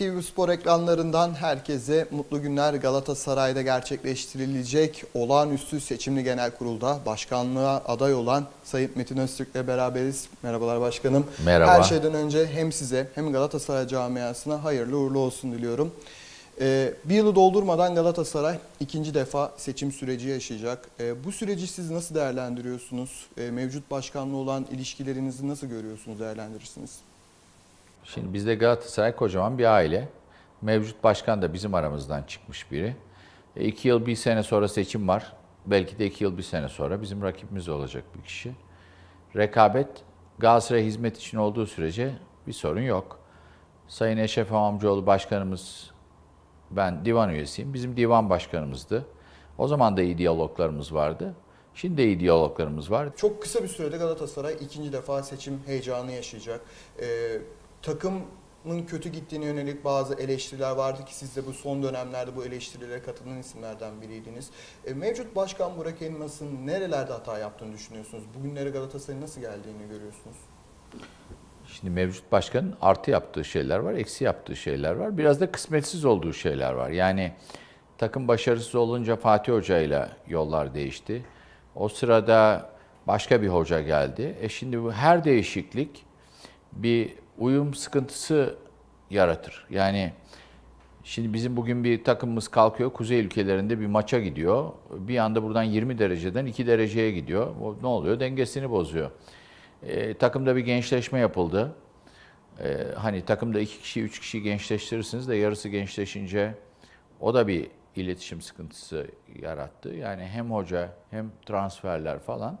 TV Spor ekranlarından herkese mutlu günler. Galatasaray'da gerçekleştirilecek olağanüstü seçimli genel kurulda başkanlığa aday olan Sayın Metin Öztürk'le beraberiz. Merhabalar başkanım. Merhaba. Her şeyden önce hem size hem Galatasaray camiasına hayırlı uğurlu olsun diliyorum. Ee, bir yılı doldurmadan Galatasaray ikinci defa seçim süreci yaşayacak. Ee, bu süreci siz nasıl değerlendiriyorsunuz? Ee, mevcut başkanlığı olan ilişkilerinizi nasıl görüyorsunuz, değerlendirirsiniz? Şimdi bizde Galatasaray kocaman bir aile. Mevcut başkan da bizim aramızdan çıkmış biri. E, iki yıl bir sene sonra seçim var. Belki de iki yıl bir sene sonra bizim rakibimiz olacak bir kişi. Rekabet Galatasaray hizmet için olduğu sürece bir sorun yok. Sayın Eşref Amcaoğlu başkanımız, ben divan üyesiyim. Bizim divan başkanımızdı. O zaman da iyi diyaloglarımız vardı. Şimdi de iyi diyaloglarımız var. Çok kısa bir sürede Galatasaray ikinci defa seçim heyecanı yaşayacak. Ee, takımın kötü gittiğine yönelik bazı eleştiriler vardı ki siz de bu son dönemlerde bu eleştirilere katılan isimlerden biriydiniz. Ee, mevcut başkan Burak Elmas'ın nerelerde hata yaptığını düşünüyorsunuz? Bugünlere Galatasaray'ın nasıl geldiğini görüyorsunuz? Şimdi mevcut başkanın artı yaptığı şeyler var, eksi yaptığı şeyler var. Biraz da kısmetsiz olduğu şeyler var. Yani takım başarısız olunca Fatih Hoca ile yollar değişti. O sırada başka bir hoca geldi. E şimdi bu her değişiklik bir uyum sıkıntısı yaratır. Yani Şimdi bizim bugün bir takımımız kalkıyor, kuzey ülkelerinde bir maça gidiyor. Bir anda buradan 20 dereceden 2 dereceye gidiyor. O ne oluyor? Dengesini bozuyor. E, takımda bir gençleşme yapıldı. E, hani takımda 2 kişi, 3 kişi gençleştirirsiniz de yarısı gençleşince o da bir iletişim sıkıntısı yarattı. Yani hem hoca hem transferler falan.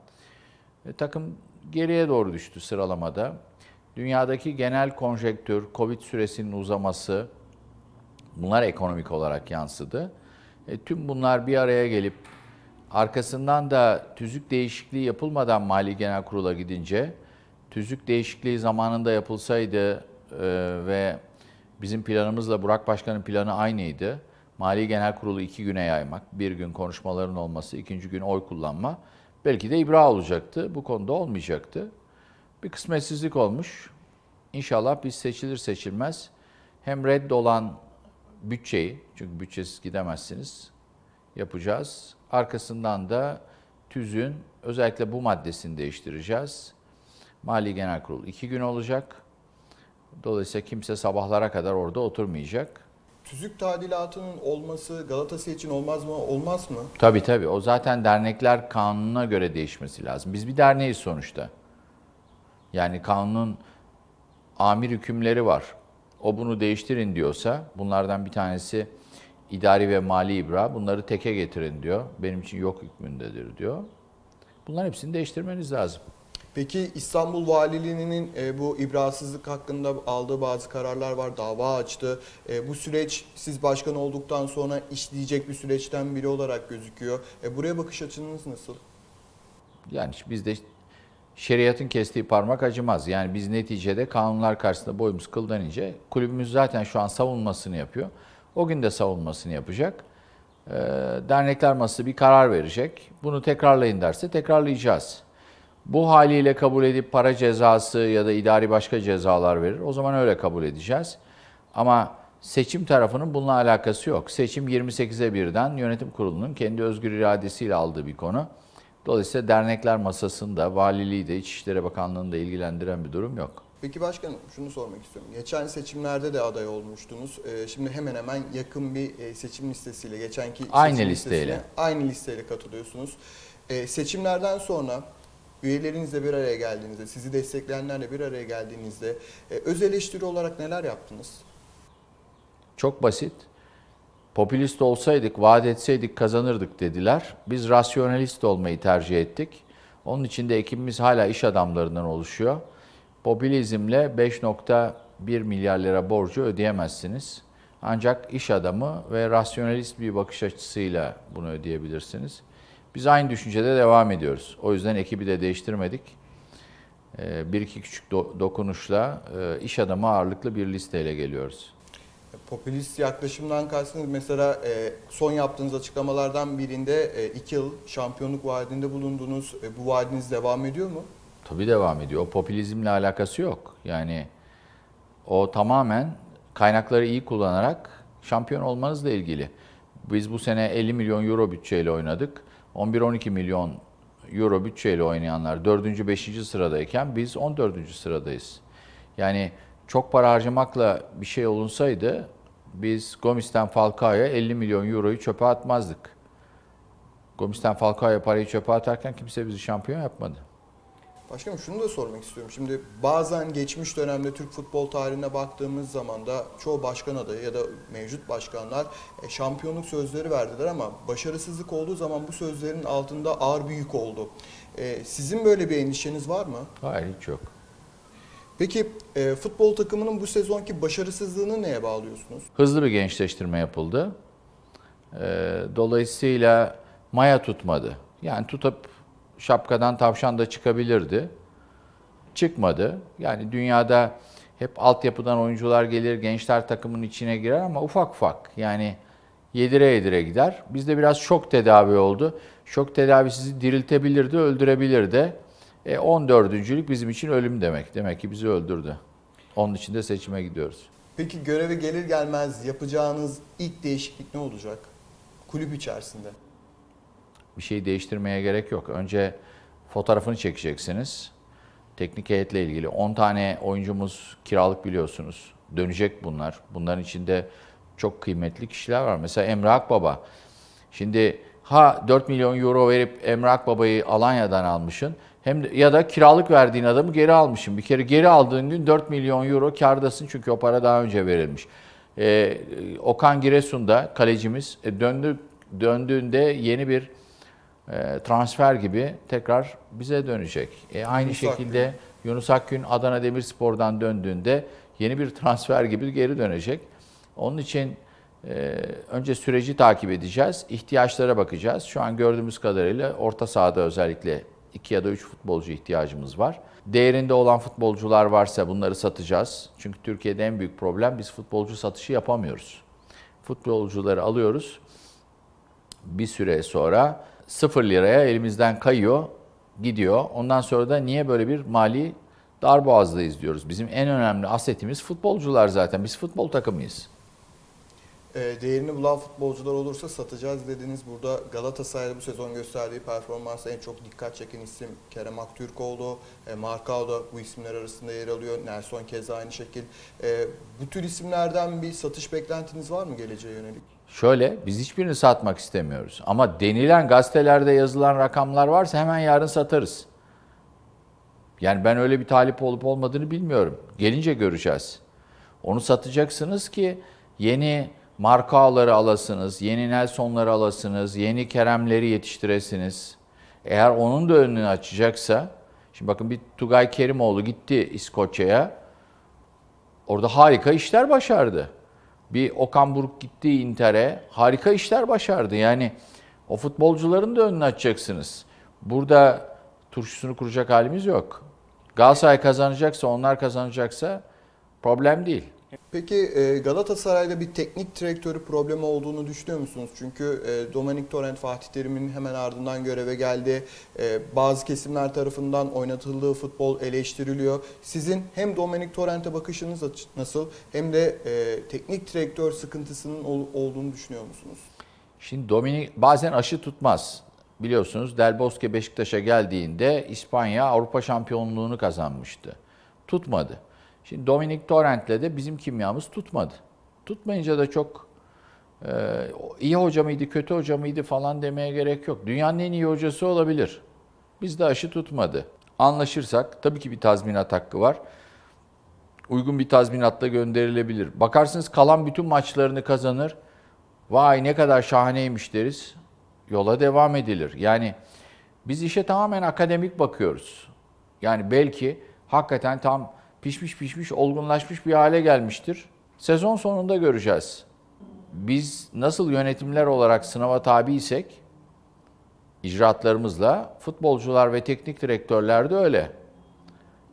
E, takım geriye doğru düştü sıralamada. Dünyadaki genel konjektür, Covid süresinin uzaması, Bunlar ekonomik olarak yansıdı. E, tüm bunlar bir araya gelip arkasından da tüzük değişikliği yapılmadan Mali Genel Kurul'a gidince tüzük değişikliği zamanında yapılsaydı e, ve bizim planımızla Burak Başkan'ın planı aynıydı. Mali Genel Kurulu iki güne yaymak, bir gün konuşmaların olması, ikinci gün oy kullanma belki de ibra olacaktı. Bu konuda olmayacaktı. Bir kısmetsizlik olmuş. İnşallah biz seçilir seçilmez hem reddolan bütçeyi, çünkü bütçesiz gidemezsiniz, yapacağız. Arkasından da tüzün özellikle bu maddesini değiştireceğiz. Mali Genel Kurul iki gün olacak. Dolayısıyla kimse sabahlara kadar orada oturmayacak. Tüzük tadilatının olması Galatasaray için olmaz mı? Olmaz mı? Tabii tabii o zaten dernekler kanununa göre değişmesi lazım. Biz bir derneğiz sonuçta. Yani kanunun amir hükümleri var. O bunu değiştirin diyorsa bunlardan bir tanesi idari ve mali ibra bunları teke getirin diyor. Benim için yok hükmündedir diyor. Bunların hepsini değiştirmeniz lazım. Peki İstanbul Valiliği'nin e, bu ibrasızlık hakkında aldığı bazı kararlar var, dava açtı. E, bu süreç siz başkan olduktan sonra işleyecek bir süreçten biri olarak gözüküyor. E, buraya bakış açınız nasıl? Yani bizde şeriatın kestiği parmak acımaz. Yani biz neticede kanunlar karşısında boyumuz kıldan ince. Kulübümüz zaten şu an savunmasını yapıyor. O gün de savunmasını yapacak. Ee, dernekler masası bir karar verecek. Bunu tekrarlayın derse tekrarlayacağız. Bu haliyle kabul edip para cezası ya da idari başka cezalar verir. O zaman öyle kabul edeceğiz. Ama seçim tarafının bununla alakası yok. Seçim 28'e birden yönetim kurulunun kendi özgür iradesiyle aldığı bir konu. Dolayısıyla dernekler masasında, valiliği de, İçişleri Bakanlığı'nı da ilgilendiren bir durum yok. Peki başkanım şunu sormak istiyorum. Geçen seçimlerde de aday olmuştunuz. E, şimdi hemen hemen yakın bir e, seçim listesiyle, geçenki Aynı seçim listeyle. aynı listeyle katılıyorsunuz. E, seçimlerden sonra üyelerinizle bir araya geldiğinizde, sizi destekleyenlerle bir araya geldiğinizde e, öz eleştiri olarak neler yaptınız? Çok basit. Popülist olsaydık, vaat etseydik kazanırdık dediler. Biz rasyonalist olmayı tercih ettik. Onun için de ekibimiz hala iş adamlarından oluşuyor. Popülizmle 5.1 milyar lira borcu ödeyemezsiniz. Ancak iş adamı ve rasyonalist bir bakış açısıyla bunu ödeyebilirsiniz. Biz aynı düşüncede devam ediyoruz. O yüzden ekibi de değiştirmedik. Ee, Bir iki küçük do- dokunuşla e, iş adamı ağırlıklı bir listeyle geliyoruz. Popülist yaklaşımdan kastınız mesela e, son yaptığınız açıklamalardan birinde e, iki yıl şampiyonluk vaadinde bulundunuz. E, bu vaadiniz devam ediyor mu? Tabii devam ediyor. O popülizmle alakası yok. Yani o tamamen kaynakları iyi kullanarak şampiyon olmanızla ilgili. Biz bu sene 50 milyon euro bütçeyle oynadık. 11-12 milyon euro bütçeyle oynayanlar 4. 5. sıradayken biz 14. sıradayız. Yani çok para harcamakla bir şey olunsaydı biz Gomis'ten Falcao'ya 50 milyon euroyu çöpe atmazdık. Gomis'ten Falcao'ya parayı çöpe atarken kimse bizi şampiyon yapmadı. Başkanım şunu da sormak istiyorum. Şimdi bazen geçmiş dönemde Türk futbol tarihine baktığımız zaman da çoğu başkan adayı ya da mevcut başkanlar e, şampiyonluk sözleri verdiler ama başarısızlık olduğu zaman bu sözlerin altında ağır bir yük oldu. E, Sizin böyle bir endişeniz var mı? Hayır hiç yok. Peki e, futbol takımının bu sezonki başarısızlığını neye bağlıyorsunuz? Hızlı bir gençleştirme yapıldı. Ee, Dolayısıyla maya tutmadı. Yani tutup şapkadan tavşan da çıkabilirdi. Çıkmadı. Yani dünyada hep altyapıdan oyuncular gelir, gençler takımın içine girer ama ufak ufak. Yani yedire yedire gider. Bizde biraz şok tedavi oldu. Şok tedavi sizi diriltebilirdi, öldürebilirdi. E, 14. bizim için ölüm demek. Demek ki bizi öldürdü. Onun için de seçime gidiyoruz. Peki göreve gelir gelmez yapacağınız ilk değişiklik ne olacak? Kulüp içerisinde. Bir şey değiştirmeye gerek yok. Önce fotoğrafını çekeceksiniz. Teknik heyetle ilgili 10 tane oyuncumuz kiralık biliyorsunuz. Dönecek bunlar. Bunların içinde çok kıymetli kişiler var. Mesela Emre Akbaba. Şimdi ha 4 milyon euro verip Emre Akbaba'yı Alanya'dan almışsın. Hem de, ya da kiralık verdiğin adamı geri almışsın. Bir kere geri aldığın gün 4 milyon euro kardasın çünkü o para daha önce verilmiş. Ee, Okan Giresun'da kalecimiz e, döndü döndüğünde yeni bir e, transfer gibi tekrar bize dönecek. E, aynı Yunus şekilde Yunus Akgün Adana Demirspor'dan döndüğünde yeni bir transfer gibi geri dönecek. Onun için e, önce süreci takip edeceğiz, ihtiyaçlara bakacağız. Şu an gördüğümüz kadarıyla orta sahada özellikle 2 ya da 3 futbolcu ihtiyacımız var. Değerinde olan futbolcular varsa bunları satacağız. Çünkü Türkiye'de en büyük problem biz futbolcu satışı yapamıyoruz. Futbolcuları alıyoruz, bir süre sonra 0 liraya elimizden kayıyor, gidiyor. Ondan sonra da niye böyle bir mali darboğazdayız diyoruz. Bizim en önemli asetimiz futbolcular zaten. Biz futbol takımıyız. E, değerini bulan futbolcular olursa satacağız dediniz. Burada Galatasaray'da bu sezon gösterdiği performansa en çok dikkat çeken isim Kerem Aktürkoğlu. E, Markao da bu isimler arasında yer alıyor. Nelson keza aynı şekil. E, bu tür isimlerden bir satış beklentiniz var mı geleceğe yönelik? Şöyle, biz hiçbirini satmak istemiyoruz. Ama denilen gazetelerde yazılan rakamlar varsa hemen yarın satarız. Yani ben öyle bir talip olup olmadığını bilmiyorum. Gelince göreceğiz. Onu satacaksınız ki yeni markaları alasınız, yeni Nelson'ları alasınız, yeni Kerem'leri yetiştiresiniz. Eğer onun da önünü açacaksa, şimdi bakın bir Tugay Kerimoğlu gitti İskoçya'ya. Orada harika işler başardı. Bir Okan Buruk gitti Inter'e harika işler başardı. Yani o futbolcuların da önünü açacaksınız. Burada turşusunu kuracak halimiz yok. Galatasaray kazanacaksa, onlar kazanacaksa problem değil. Peki e, Galatasaray'da bir teknik direktörü problemi olduğunu düşünüyor musunuz? Çünkü e, Dominik Torrent Fatih Terim'in hemen ardından göreve geldi. E, bazı kesimler tarafından oynatıldığı futbol eleştiriliyor. Sizin hem Dominik Torrent'e bakışınız nasıl hem de teknik direktör sıkıntısının ol- olduğunu düşünüyor musunuz? Şimdi Dominik bazen aşı tutmaz. Biliyorsunuz Del Bosque Beşiktaş'a geldiğinde İspanya Avrupa şampiyonluğunu kazanmıştı. Tutmadı. Şimdi Dominik Torrent'le de bizim kimyamız tutmadı. Tutmayınca da çok e, iyi hoca mıydı, kötü hoca mıydı falan demeye gerek yok. Dünyanın en iyi hocası olabilir. Bizde aşı tutmadı. Anlaşırsak tabii ki bir tazminat hakkı var. Uygun bir tazminatla gönderilebilir. Bakarsınız kalan bütün maçlarını kazanır. Vay ne kadar şahaneymiş deriz. Yola devam edilir. Yani biz işe tamamen akademik bakıyoruz. Yani belki hakikaten tam pişmiş pişmiş olgunlaşmış bir hale gelmiştir. Sezon sonunda göreceğiz. Biz nasıl yönetimler olarak sınava tabiysek icraatlarımızla futbolcular ve teknik direktörler de öyle.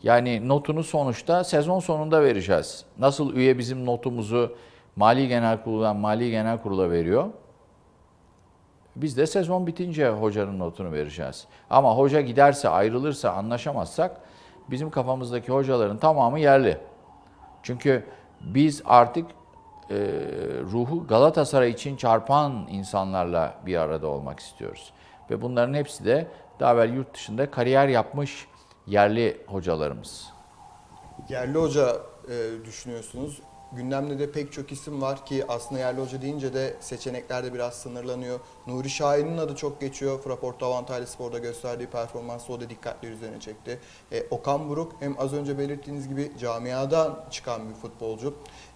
Yani notunu sonuçta sezon sonunda vereceğiz. Nasıl üye bizim notumuzu Mali Genel Kurulu'dan Mali Genel Kurulu'na veriyor. Biz de sezon bitince hocanın notunu vereceğiz. Ama hoca giderse, ayrılırsa, anlaşamazsak bizim kafamızdaki hocaların tamamı yerli. Çünkü Biz artık e, ruhu Galatasaray için çarpan insanlarla bir arada olmak istiyoruz. Ve bunların hepsi de daha evvel yurt dışında kariyer yapmış yerli hocalarımız. Yerli hoca e, düşünüyorsunuz. Gündemde de pek çok isim var ki aslında yerli hoca deyince de seçenekler de biraz sınırlanıyor. Nuri Şahin'in adı çok geçiyor. Fraport Avantajlı Spor'da gösterdiği performansı o da dikkatli üzerine çekti. E, Okan Buruk hem az önce belirttiğiniz gibi camiadan çıkan bir futbolcu.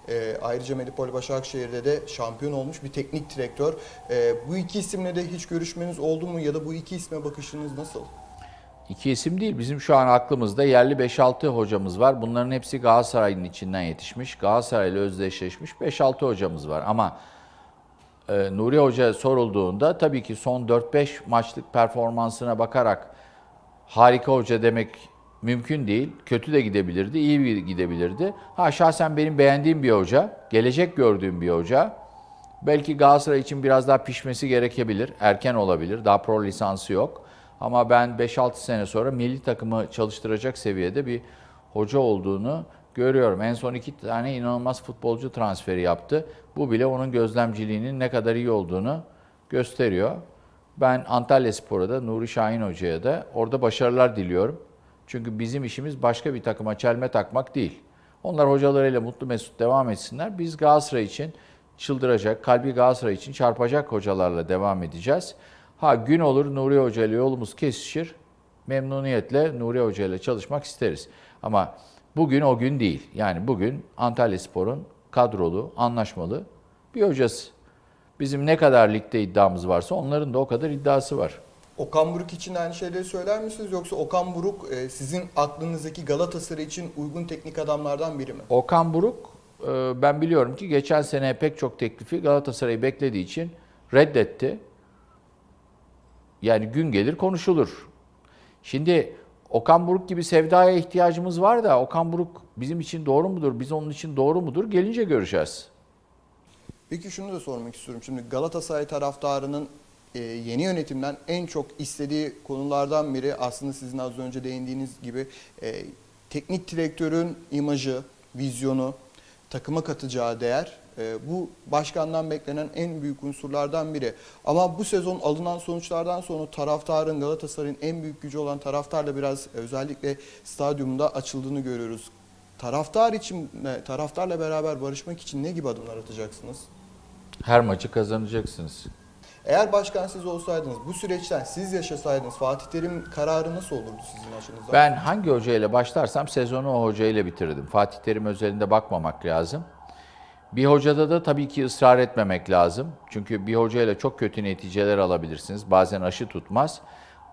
E, ayrıca Medipol Başakşehir'de de şampiyon olmuş bir teknik direktör. E, bu iki isimle de hiç görüşmeniz oldu mu ya da bu iki isme bakışınız nasıl? İki isim değil. Bizim şu an aklımızda yerli 5-6 hocamız var. Bunların hepsi Galatasaray'ın içinden yetişmiş. Galatasaray'la özdeşleşmiş 5-6 hocamız var. Ama e, Nuri Hoca sorulduğunda tabii ki son 4-5 maçlık performansına bakarak harika hoca demek mümkün değil. Kötü de gidebilirdi, iyi gidebilirdi. Ha şahsen benim beğendiğim bir hoca, gelecek gördüğüm bir hoca. Belki Galatasaray için biraz daha pişmesi gerekebilir. Erken olabilir. Daha pro lisansı yok. Ama ben 5-6 sene sonra milli takımı çalıştıracak seviyede bir hoca olduğunu görüyorum. En son iki tane inanılmaz futbolcu transferi yaptı. Bu bile onun gözlemciliğinin ne kadar iyi olduğunu gösteriyor. Ben Antalya Spor'a da Nuri Şahin Hoca'ya da orada başarılar diliyorum. Çünkü bizim işimiz başka bir takıma çelme takmak değil. Onlar hocalarıyla mutlu mesut devam etsinler. Biz Galatasaray için çıldıracak, kalbi Galatasaray için çarpacak hocalarla devam edeceğiz. Ha gün olur Nuri Hoca ile yolumuz kesişir. Memnuniyetle Nuri Hoca ile çalışmak isteriz. Ama bugün o gün değil. Yani bugün Antalya Spor'un kadrolu, anlaşmalı bir hocası. Bizim ne kadar ligde iddiamız varsa onların da o kadar iddiası var. Okan Buruk için aynı şeyleri söyler misiniz yoksa Okan Buruk e, sizin aklınızdaki Galatasaray için uygun teknik adamlardan biri mi? Okan Buruk e, ben biliyorum ki geçen sene pek çok teklifi Galatasaray'ı beklediği için reddetti. Yani gün gelir konuşulur. Şimdi Okan Buruk gibi sevdaya ihtiyacımız var da Okan Buruk bizim için doğru mudur, biz onun için doğru mudur gelince göreceğiz. Peki şunu da sormak istiyorum. Şimdi Galatasaray taraftarının e, yeni yönetimden en çok istediği konulardan biri aslında sizin az önce değindiğiniz gibi e, teknik direktörün imajı, vizyonu, takıma katacağı değer e, bu başkandan beklenen en büyük unsurlardan biri. Ama bu sezon alınan sonuçlardan sonra taraftarın Galatasaray'ın en büyük gücü olan taraftarla biraz e, özellikle stadyumda açıldığını görüyoruz. Taraftar için e, taraftarla beraber barışmak için ne gibi adımlar atacaksınız? Her maçı kazanacaksınız. Eğer başkan siz olsaydınız, bu süreçten siz yaşasaydınız Fatih Terim kararı nasıl olurdu sizin açınızdan? Ben hangi hocayla başlarsam sezonu o hocayla bitirdim. Fatih Terim özelinde bakmamak lazım. Bir hocada da tabii ki ısrar etmemek lazım. Çünkü bir hocayla çok kötü neticeler alabilirsiniz. Bazen aşı tutmaz.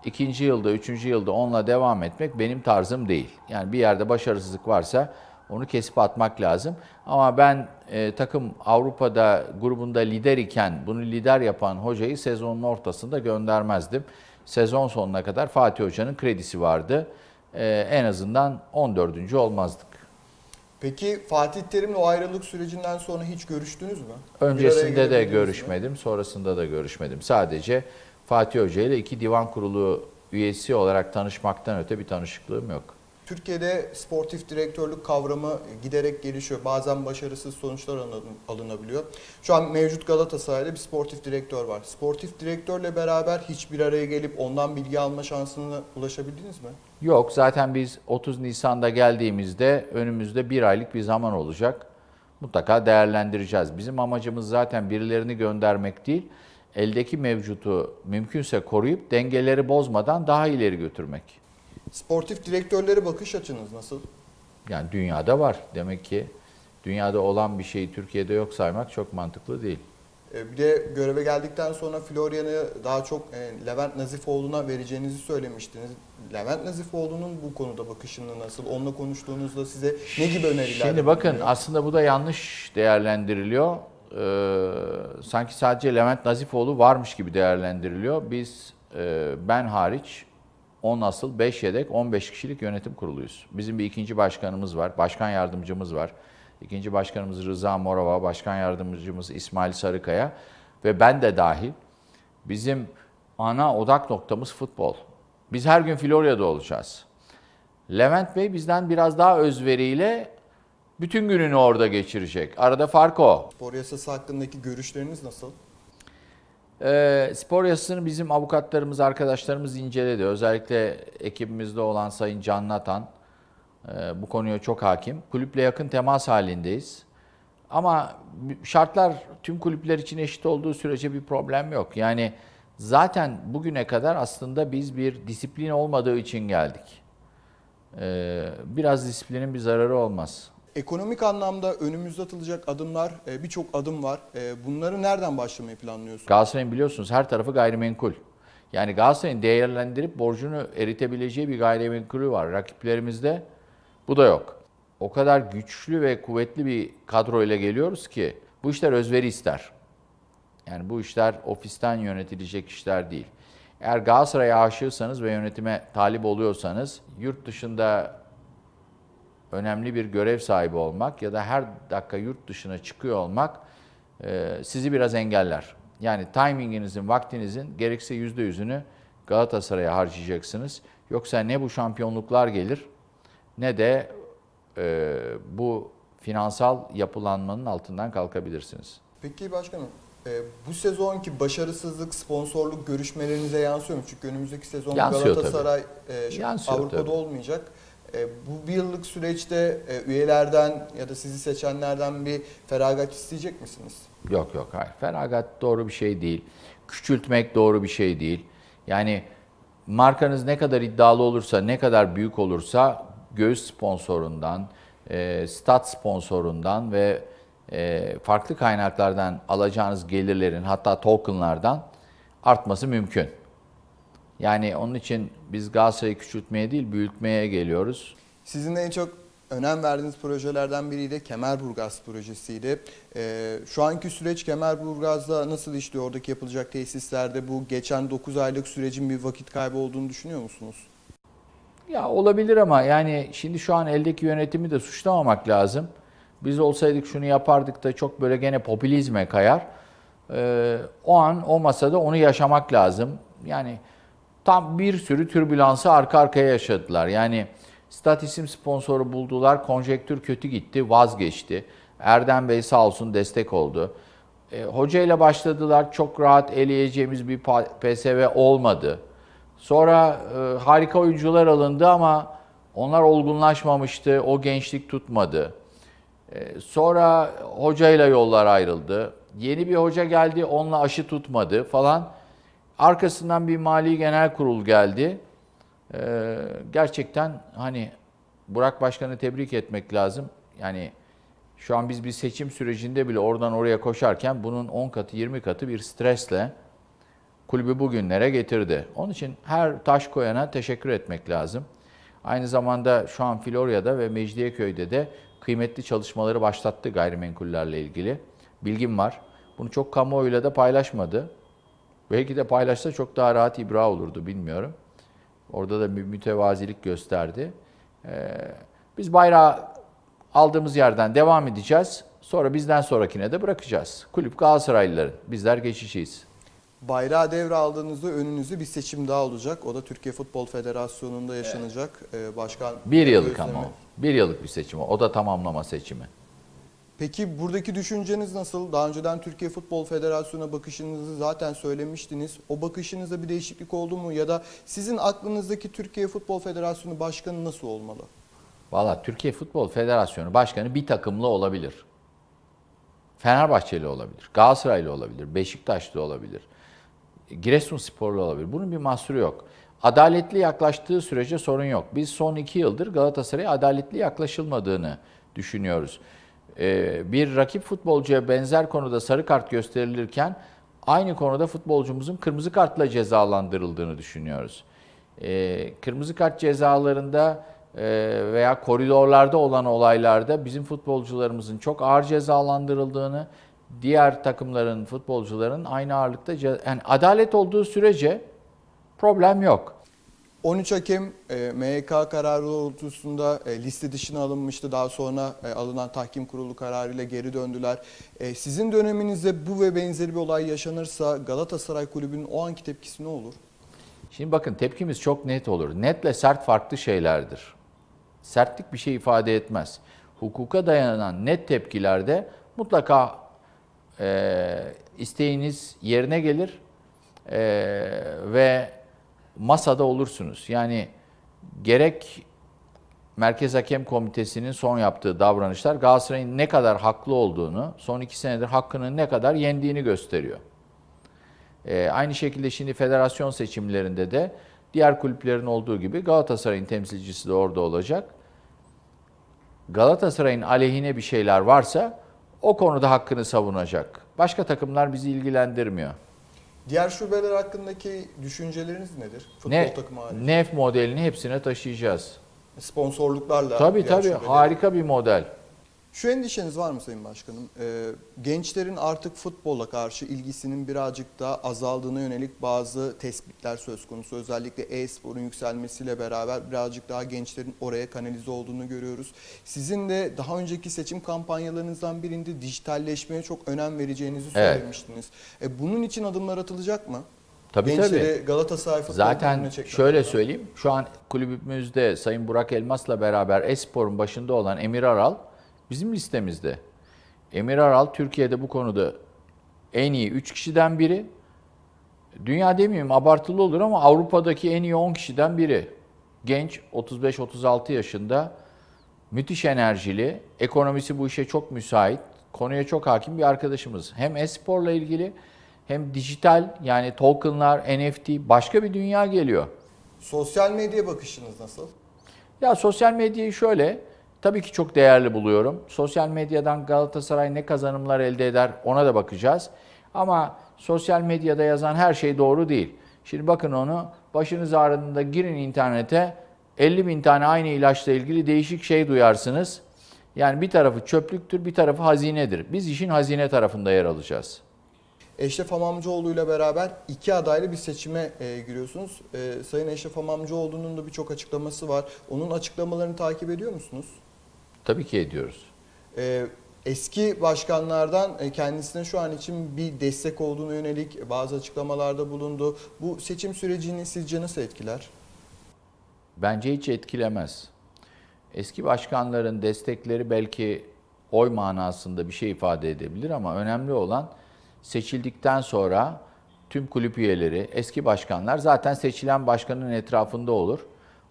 İkinci yılda, üçüncü yılda onunla devam etmek benim tarzım değil. Yani bir yerde başarısızlık varsa onu kesip atmak lazım. Ama ben e, takım Avrupa'da grubunda lider iken bunu lider yapan hocayı sezonun ortasında göndermezdim. Sezon sonuna kadar Fatih Hoca'nın kredisi vardı. E, en azından 14. olmazdık. Peki Fatih Terim'le o ayrılık sürecinden sonra hiç görüştünüz mü? Öncesinde de gelebildiniz mi? görüşmedim, sonrasında da görüşmedim. Sadece Fatih Hoca ile iki divan kurulu üyesi olarak tanışmaktan öte bir tanışıklığım yok. Türkiye'de sportif direktörlük kavramı giderek gelişiyor. Bazen başarısız sonuçlar alın- alınabiliyor. Şu an mevcut Galatasaray'da bir sportif direktör var. Sportif direktörle beraber hiç bir araya gelip ondan bilgi alma şansına ulaşabildiniz mi? Yok zaten biz 30 Nisan'da geldiğimizde önümüzde bir aylık bir zaman olacak. Mutlaka değerlendireceğiz. Bizim amacımız zaten birilerini göndermek değil, eldeki mevcutu mümkünse koruyup dengeleri bozmadan daha ileri götürmek. Sportif direktörlere bakış açınız nasıl? Yani dünyada var. Demek ki dünyada olan bir şeyi Türkiye'de yok saymak çok mantıklı değil. E, Bir de göreve geldikten sonra Florian'ı daha çok e, Levent Nazifoğlu'na vereceğinizi söylemiştiniz. Levent Nazifoğlu'nun bu konuda bakışını nasıl? Onunla konuştuğunuzda size ne gibi öneriler Şimdi bakın bulunuyor? aslında bu da yanlış değerlendiriliyor. Ee, sanki sadece Levent Nazifoğlu varmış gibi değerlendiriliyor. Biz e, ben hariç 10 asıl 5 yedek 15 kişilik yönetim kuruluyuz. Bizim bir ikinci başkanımız var, başkan yardımcımız var. İkinci başkanımız Rıza Morava, başkan yardımcımız İsmail Sarıkaya ve ben de dahil. Bizim ana odak noktamız futbol. Biz her gün Florya'da olacağız. Levent Bey bizden biraz daha özveriyle Bütün gününü orada geçirecek. Arada fark o. Spor yasası hakkındaki görüşleriniz nasıl? Ee, spor yasasını bizim avukatlarımız, arkadaşlarımız inceledi. Özellikle ekibimizde olan Sayın Can Natan e, bu konuya çok hakim. Kulüple yakın temas halindeyiz. Ama şartlar tüm kulüpler için eşit olduğu sürece bir problem yok. Yani zaten bugüne kadar aslında biz bir disiplin olmadığı için geldik. Ee, biraz disiplinin bir zararı olmaz. Ekonomik anlamda önümüzde atılacak adımlar, e, birçok adım var. E, Bunları nereden başlamayı planlıyorsunuz? Galatasaray'ın biliyorsunuz her tarafı gayrimenkul. Yani Galatasaray'ın değerlendirip borcunu eritebileceği bir gayrimenkulü var. Rakiplerimizde bu da yok. O kadar güçlü ve kuvvetli bir kadroyla geliyoruz ki bu işler özveri ister. Yani bu işler ofisten yönetilecek işler değil. Eğer Galatasaray'a aşığsanız ve yönetime talip oluyorsanız yurt dışında önemli bir görev sahibi olmak ya da her dakika yurt dışına çıkıyor olmak e, sizi biraz engeller. Yani timinginizin, vaktinizin gerekse yüzde yüzünü Galatasaray'a harcayacaksınız. Yoksa ne bu şampiyonluklar gelir ne de e, bu finansal yapılanmanın altından kalkabilirsiniz. Peki başkanım, e, bu sezonki başarısızlık, sponsorluk görüşmelerinize yansıyor mu? Çünkü önümüzdeki sezon Yansıyor Galatasaray e, şey, Avrupa'da tabii. olmayacak. E, bu bir yıllık süreçte e, üyelerden ya da sizi seçenlerden bir feragat isteyecek misiniz? Yok yok hayır. Feragat doğru bir şey değil. Küçültmek doğru bir şey değil. Yani markanız ne kadar iddialı olursa, ne kadar büyük olursa göğüs sponsorundan, e, stat sponsorundan ve e, farklı kaynaklardan alacağınız gelirlerin hatta tokenlardan artması mümkün. Yani onun için biz Galatasaray'ı küçültmeye değil büyütmeye geliyoruz. Sizin en çok önem verdiğiniz projelerden biri de Kemerburgaz projesiydi. E, şu anki süreç Kemerburgaz'da nasıl işliyor? Oradaki yapılacak tesislerde bu geçen 9 aylık sürecin bir vakit kaybı olduğunu düşünüyor musunuz? Ya olabilir ama yani şimdi şu an eldeki yönetimi de suçlamamak lazım. Biz olsaydık şunu yapardık da çok böyle gene popülizme kayar. Ee, o an o masada onu yaşamak lazım. Yani tam bir sürü türbülansı arka arkaya yaşadılar. Yani stat isim sponsoru buldular, konjektür kötü gitti, vazgeçti. Erdem Bey sağ olsun destek oldu. E, hoca ile başladılar, çok rahat eleyeceğimiz bir PSV olmadı. Sonra e, harika oyuncular alındı ama onlar olgunlaşmamıştı, o gençlik tutmadı. E, sonra hocayla yollar ayrıldı. Yeni bir hoca geldi, onunla aşı tutmadı falan. Arkasından bir mali genel kurul geldi. E, gerçekten hani Burak Başkan'ı tebrik etmek lazım. Yani şu an biz bir seçim sürecinde bile oradan oraya koşarken bunun 10 katı 20 katı bir stresle kulübü bugünlere getirdi. Onun için her taş koyana teşekkür etmek lazım. Aynı zamanda şu an Florya'da ve Mecidiyeköy'de de kıymetli çalışmaları başlattı gayrimenkullerle ilgili. Bilgim var. Bunu çok kamuoyuyla da paylaşmadı. Belki de paylaşsa çok daha rahat ibra olurdu bilmiyorum. Orada da mütevazilik gösterdi. Ee, biz bayrağı aldığımız yerden devam edeceğiz. Sonra bizden sonrakine de bırakacağız. Kulüp Galatasaraylıların. Bizler geçiciyiz. Bayrağı devraldığınızda önünüzde bir seçim daha olacak. O da Türkiye Futbol Federasyonu'nda yaşanacak. Ee, Başkan Bir yıllık Özlemi. ama o. Bir yıllık bir seçim o. O da tamamlama seçimi. Peki buradaki düşünceniz nasıl? Daha önceden Türkiye Futbol Federasyonu'na bakışınızı zaten söylemiştiniz. O bakışınızda bir değişiklik oldu mu? Ya da sizin aklınızdaki Türkiye Futbol Federasyonu başkanı nasıl olmalı? Valla Türkiye Futbol Federasyonu Başkanı bir takımlı olabilir. Fenerbahçeli olabilir, Galatasaraylı olabilir, Beşiktaşlı olabilir, Giresunsporlu olabilir. Bunun bir mahsuru yok. Adaletli yaklaştığı sürece sorun yok. Biz son iki yıldır Galatasaray'a adaletli yaklaşılmadığını düşünüyoruz. Ee, bir rakip futbolcuya benzer konuda sarı kart gösterilirken aynı konuda futbolcumuzun kırmızı kartla cezalandırıldığını düşünüyoruz. Ee, kırmızı kart cezalarında e, veya koridorlarda olan olaylarda bizim futbolcularımızın çok ağır cezalandırıldığını, diğer takımların futbolcuların aynı ağırlıkta yani adalet olduğu sürece problem yok. 13 hakem e, MHK kararı doğrultusunda e, liste dışına alınmıştı. Daha sonra e, alınan tahkim kurulu kararıyla geri döndüler. E, sizin döneminizde bu ve benzeri bir olay yaşanırsa Galatasaray Kulübü'nün o anki tepkisi ne olur? Şimdi bakın tepkimiz çok net olur. Netle sert farklı şeylerdir. Sertlik bir şey ifade etmez. hukuka dayanan net tepkilerde mutlaka e, isteğiniz yerine gelir e, ve masada olursunuz. Yani gerek Merkez Hakem Komitesi'nin son yaptığı davranışlar Galatasaray'ın ne kadar haklı olduğunu, son iki senedir hakkını ne kadar yendiğini gösteriyor. Ee, aynı şekilde şimdi federasyon seçimlerinde de diğer kulüplerin olduğu gibi Galatasaray'ın temsilcisi de orada olacak. Galatasaray'ın aleyhine bir şeyler varsa o konuda hakkını savunacak. Başka takımlar bizi ilgilendirmiyor. Diğer şubeler hakkındaki düşünceleriniz nedir? Futbol Ne takımı hariç. NEF modelini hepsine taşıyacağız. Sponsorluklarla. Tabii tabii şubeleri. harika bir model. Şu endişeniz var mı Sayın Başkanım? Ee, gençlerin artık futbola karşı ilgisinin birazcık daha azaldığına yönelik bazı tespitler söz konusu. Özellikle e-sporun yükselmesiyle beraber birazcık daha gençlerin oraya kanalize olduğunu görüyoruz. Sizin de daha önceki seçim kampanyalarınızdan birinde dijitalleşmeye çok önem vereceğinizi Evet. söylemiştiniz. E, bunun için adımlar atılacak mı? Tabii Gençleri tabii. Galatasaray futbol Zaten şöyle söyleyeyim. Şu an kulübümüzde Sayın Burak Elmas'la beraber Espor'un başında olan Emir Aral bizim listemizde. Emir Aral Türkiye'de bu konuda en iyi 3 kişiden biri. Dünya demeyeyim abartılı olur ama Avrupa'daki en iyi 10 kişiden biri. Genç 35-36 yaşında müthiş enerjili, ekonomisi bu işe çok müsait, konuya çok hakim bir arkadaşımız. Hem e-sporla ilgili hem dijital yani tokenlar, NFT başka bir dünya geliyor. Sosyal medya bakışınız nasıl? Ya sosyal medyayı şöyle, tabii ki çok değerli buluyorum. Sosyal medyadan Galatasaray ne kazanımlar elde eder ona da bakacağız. Ama sosyal medyada yazan her şey doğru değil. Şimdi bakın onu, başınız ağrıdığında girin internete, 50 bin tane aynı ilaçla ilgili değişik şey duyarsınız. Yani bir tarafı çöplüktür, bir tarafı hazinedir. Biz işin hazine tarafında yer alacağız. Eşref Hamamcıoğlu ile beraber iki adaylı bir seçime e, giriyorsunuz. E, Sayın Eşref Hamamcıoğlu'nun da birçok açıklaması var. Onun açıklamalarını takip ediyor musunuz? Tabii ki ediyoruz. E, eski başkanlardan e, kendisine şu an için bir destek olduğunu yönelik bazı açıklamalarda bulundu. Bu seçim sürecini sizce nasıl etkiler? Bence hiç etkilemez. Eski başkanların destekleri belki oy manasında bir şey ifade edebilir ama önemli olan seçildikten sonra tüm kulüp üyeleri, eski başkanlar zaten seçilen başkanın etrafında olur.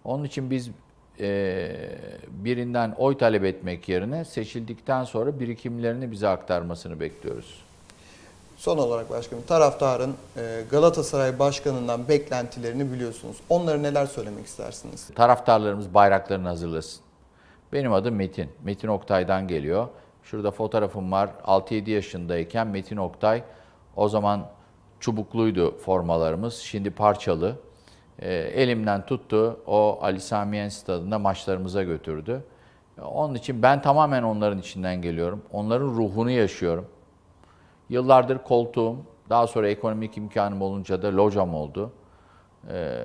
Onun için biz eee, birinden oy talep etmek yerine seçildikten sonra birikimlerini bize aktarmasını bekliyoruz. Son olarak başkanım taraftarın e, Galatasaray başkanından beklentilerini biliyorsunuz. Onlara neler söylemek istersiniz? Taraftarlarımız bayraklarını hazırlasın. Benim adım Metin. Metin Oktay'dan geliyor. Şurada fotoğrafım var. 6-7 yaşındayken Metin Oktay o zaman çubukluydu formalarımız. Şimdi parçalı. Ee, elimden tuttu. O Ali Sami stadında maçlarımıza götürdü. Onun için ben tamamen onların içinden geliyorum. Onların ruhunu yaşıyorum. Yıllardır koltuğum, daha sonra ekonomik imkanım olunca da locam oldu. Ee,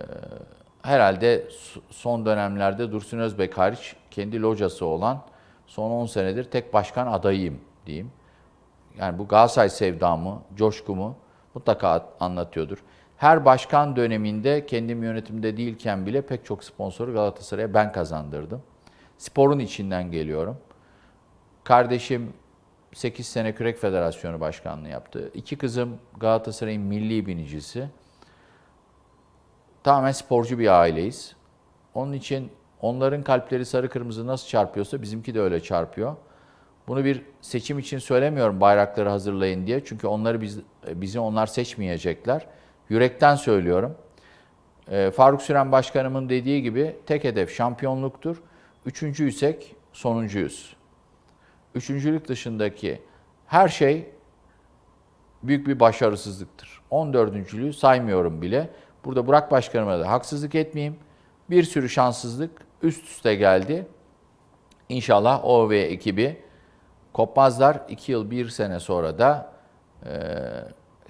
herhalde son dönemlerde Dursun Özbek hariç kendi locası olan son 10 senedir tek başkan adayıyım diyeyim. Yani bu Galatasaray sevdamı, coşkumu mutlaka at- anlatıyordur. Her başkan döneminde kendim yönetimde değilken bile pek çok sponsoru Galatasaray'a ben kazandırdım. Sporun içinden geliyorum. Kardeşim 8 sene Kürek Federasyonu Başkanlığı yaptı. İki kızım Galatasaray'ın milli binicisi. Tamamen sporcu bir aileyiz. Onun için onların kalpleri sarı kırmızı nasıl çarpıyorsa bizimki de öyle çarpıyor. Bunu bir seçim için söylemiyorum bayrakları hazırlayın diye. Çünkü onları biz, bizi onlar seçmeyecekler. Yürekten söylüyorum. Ee, Faruk Süren Başkanımın dediği gibi tek hedef şampiyonluktur. Üçüncüysek sonuncuyuz. Üçüncülük dışındaki her şey büyük bir başarısızlıktır. 14.lüğü saymıyorum bile. Burada Burak Başkanıma da haksızlık etmeyeyim. Bir sürü şanssızlık üst üste geldi. İnşallah o ve ekibi kopmazlar. İki yıl bir sene sonra da e,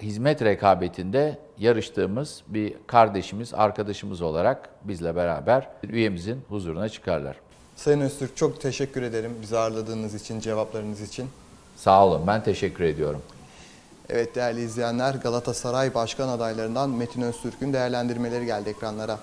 hizmet rekabetinde yarıştığımız bir kardeşimiz, arkadaşımız olarak bizle beraber üyemizin huzuruna çıkarlar. Sayın Öztürk çok teşekkür ederim bizi ağırladığınız için, cevaplarınız için. Sağ olun. Ben teşekkür ediyorum. Evet değerli izleyenler Galatasaray Başkan adaylarından Metin Öztürk'ün değerlendirmeleri geldi ekranlara.